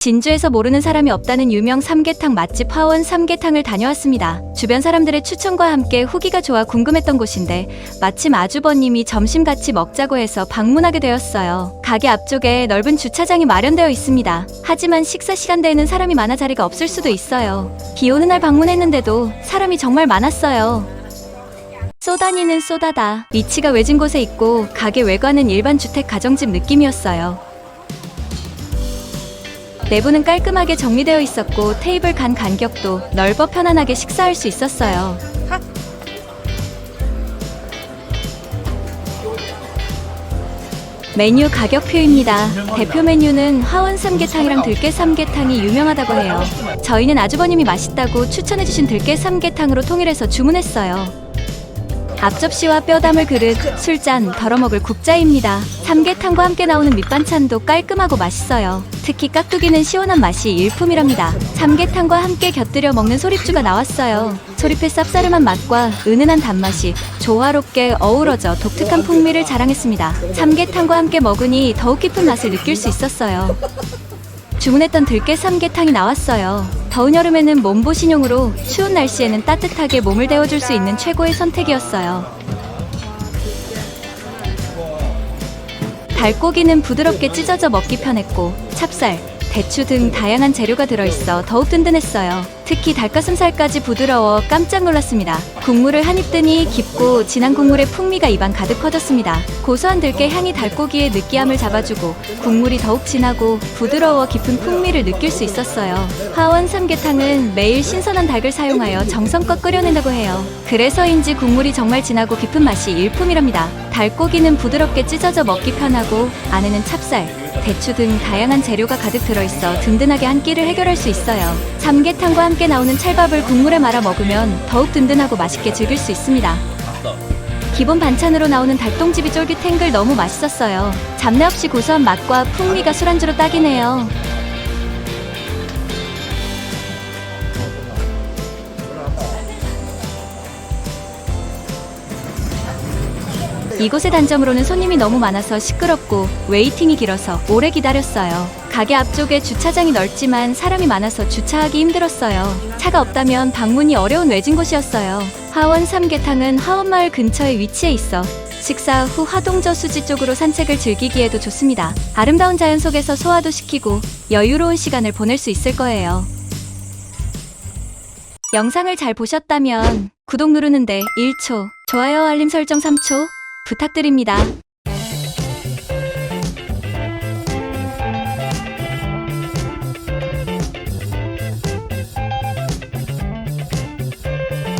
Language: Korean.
진주에서 모르는 사람이 없다는 유명 삼계탕 맛집 화원 삼계탕을 다녀왔습니다. 주변 사람들의 추천과 함께 후기가 좋아 궁금했던 곳인데 마침 아주버님이 점심 같이 먹자고 해서 방문하게 되었어요. 가게 앞쪽에 넓은 주차장이 마련되어 있습니다. 하지만 식사 시간대에는 사람이 많아 자리가 없을 수도 있어요. 비 오는 날 방문했는데도 사람이 정말 많았어요. 쏘다니는 쏘다다. 위치가 외진 곳에 있고 가게 외관은 일반 주택 가정집 느낌이었어요. 내부는 깔끔하게 정리되어 있었고 테이블 간 간격도 넓어 편안하게 식사할 수 있었어요. 메뉴 가격표입니다. 대표 메뉴는 화원 삼계탕이랑 들깨 삼계탕이 유명하다고 해요. 저희는 아주버님이 맛있다고 추천해주신 들깨 삼계탕으로 통일해서 주문했어요. 앞접시와 뼈 담을 그릇, 술잔, 덜어먹을 국자입니다. 삼계탕과 함께 나오는 밑반찬도 깔끔하고 맛있어요. 특히 깍두기는 시원한 맛이 일품이랍니다. 삼계탕과 함께 곁들여 먹는 소립주가 나왔어요. 소립의 쌉싸름한 맛과 은은한 단맛이 조화롭게 어우러져 독특한 풍미를 자랑했습니다. 삼계탕과 함께 먹으니 더욱 깊은 맛을 느낄 수 있었어요. 주문했던 들깨 삼계탕이 나왔어요. 더운 여름에는 몸보신용으로 추운 날씨에는 따뜻하게 몸을 데워줄 수 있는 최고의 선택이었어요. 닭고기는 부드럽게 찢어져 먹기 편했고 찹쌀, 대추 등 다양한 재료가 들어있어 더욱 든든했어요. 특히 닭가슴살까지 부드러워 깜짝 놀랐습니다. 국물을 한 입 뜨니 깊고 진한 국물의 풍미가 입안 가득 퍼졌습니다. 고소한 들깨 향이 닭고기의 느끼함을 잡아주고 국물이 더욱 진하고 부드러워 깊은 풍미를 느낄 수 있었어요. 화원 삼계탕은 매일 신선한 닭을 사용하여 정성껏 끓여낸다고 해요. 그래서인지 국물이 정말 진하고 깊은 맛이 일품이랍니다. 닭고기는 부드럽게 찢어져 먹기 편하고 안에는 찹쌀, 대추 등 다양한 재료가 가득 들어있어 든든하게 한 끼를 해결할 수 있어요. 삼계탕과 함께 나오는 찰밥을 국물에 말아 먹으면 더욱 든든하고 맛있게 즐길 수 있습니다. 기본 반찬으로 나오는 닭똥집이 쫄깃한 글 너무 맛있었어요. 잡내 없이 고소한 맛과 풍미가 술안주로 딱이네요. 이곳의 단점으로는 손님이 너무 많아서 시끄럽고 웨이팅이 길어서 오래 기다렸어요. 가게 앞쪽에 주차장이 넓지만 사람이 많아서 주차하기 힘들었어요. 차가 없다면 방문이 어려운 외진 곳이었어요. 화원 삼계탕은 화원마을 근처에 위치해 있어 식사 후 화동저 수지 쪽으로 산책을 즐기기에도 좋습니다. 아름다운 자연 속에서 소화도 시키고 여유로운 시간을 보낼 수 있을 거예요. 영상을 잘 보셨다면 구독 누르는데 1초, 좋아요 알림 설정 3초 부탁드립니다.